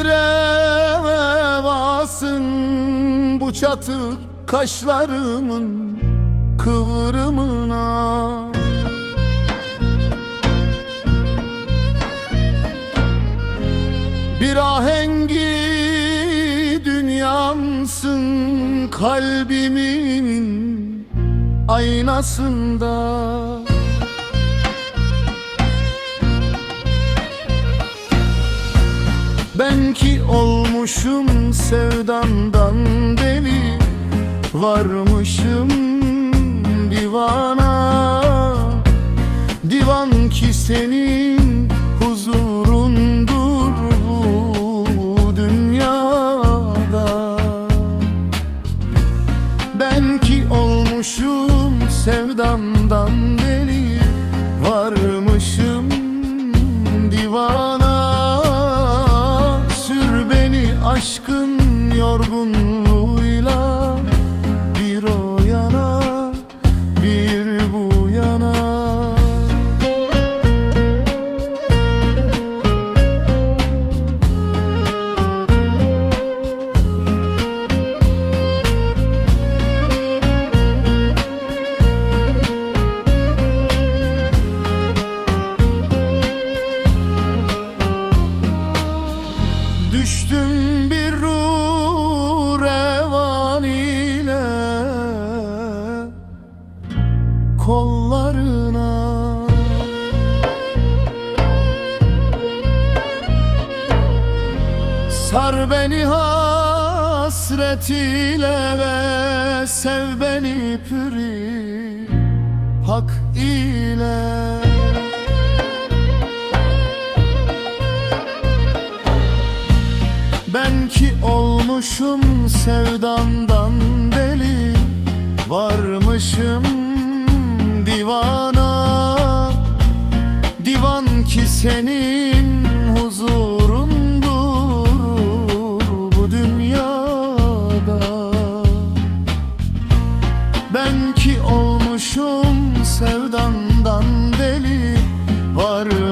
Giremezsin bu çatı kaşlarımın kıvrımına. Bir ahengi dünyamsın kalbimin aynasında. Ben ki olmuşum sevdandan deli Varmışım divana. Divan ki senin huzurundur bu dünyada. Ben ki olmuşum sevdamdan deli kollarına Sar beni hasret ile ve sev beni püri. Hak ile. Ben ki olmuşum sevdandan deli Varmışım senin huzurundur bu dünyada. Ben ki olmuşum sevdandan deli varım